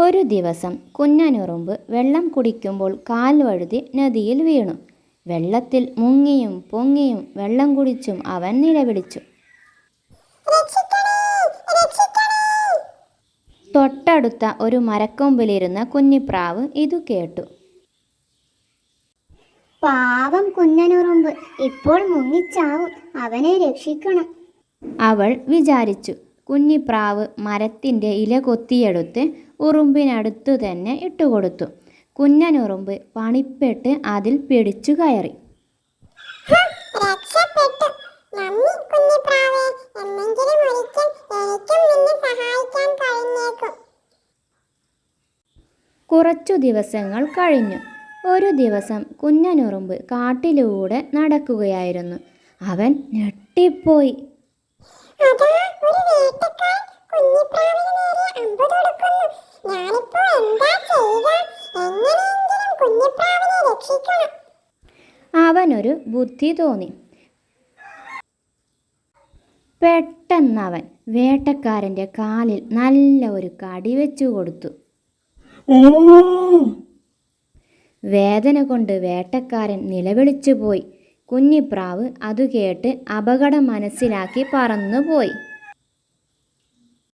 ഒരു ദിവസം കുഞ്ഞനുറുമ്പ് വെള്ളം കുടിക്കുമ്പോൾ കാൽ വഴുതി നദിയിൽ വീണു. വെള്ളത്തിൽ മുങ്ങിയും പൊങ്ങിയും വെള്ളം കുടിച്ചും അവൻ നിലവിളിച്ചു. തൊട്ടടുത്ത ഒരു മരക്കൊമ്പിലിരുന്ന കുഞ്ഞിപ്രാവ് ഇതു കേട്ടു. പാവം കുഞ്ഞനുറുമ്പ് ഇപ്പോൾ മുങ്ങിച്ചാവും. അവനെ രക്ഷിക്കണം. അവൾ വിചാരിച്ചു. കുഞ്ഞിപ്രാവ് മരത്തിന്റെ ഇല കൊത്തിയെടുത്ത് ഉറുമ്പിനടുത്തു തന്നെ ഇട്ടുകൊടുത്തു. കുഞ്ഞനുറുമ്പ് പണിപ്പെട്ട് അതിൽ പിടിച്ചു കയറി. രക്ഷപ്പെട്ടു. നന്ദി കുഞ്ഞിപ്രാവേ. എന്നെങ്കിലും ഒരിക്കൽ എനിക്കും നിന്നെ സഹായിക്കാൻ കഴിഞ്ഞേക്കും. കുറച്ചു ദിവസങ്ങൾ കഴിഞ്ഞു. ഒരു ദിവസം കുഞ്ഞനുറുമ്പ് കാട്ടിലൂടെ നടക്കുകയായിരുന്നു. അവൻ ഞെട്ടിപ്പോയി. അവനൊരു ബുദ്ധി തോന്നി. പെട്ടെന്നവൻ വേട്ടക്കാരന്റെ കാലിൽ നല്ല ഒരു കടി വെച്ചു കൊടുത്തു. വേദന കൊണ്ട് വേട്ടക്കാരൻ നിലവിളിച്ചു പോയി കുഞ്ഞിപ്രാവ് അതു കേട്ട് അപകടം മനസ്സിലാക്കി പറന്നുപോയി